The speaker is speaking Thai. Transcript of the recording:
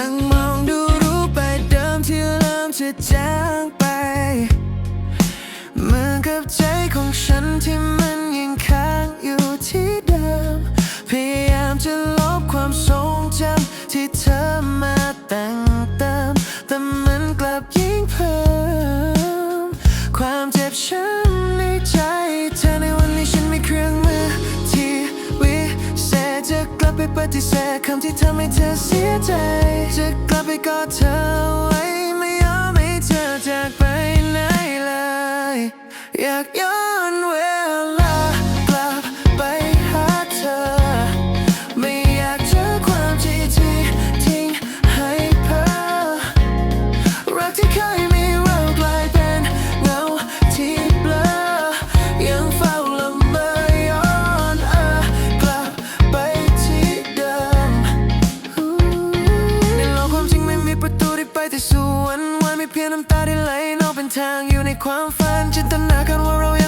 นั่งมองดูรูปไปเดิมที่เริ่มจะจางไปเหมือนกับใจของฉันที่มันยังค้างอยู่ที่เดิม พยายามจะลบความทรงจำที่เธอมาแต่งเติมแต่มันกลับยิ่งเพิ่มความเจ็บช้ำในใจเธอในวันนี้ฉันมีเครื่องมือที่วิเศษจะกลับไปปฏิเสธคำที่ทำให้เธอเสียใจ จะกลับไปกอดเธอไว้ ไม่ยอมให้เธอจากไปไหนเลย อยากย้อน เพียงน้ำตาที่ไหลนอกเป็นทางอยู่ในความฝันจินตนาการว่าเรายัง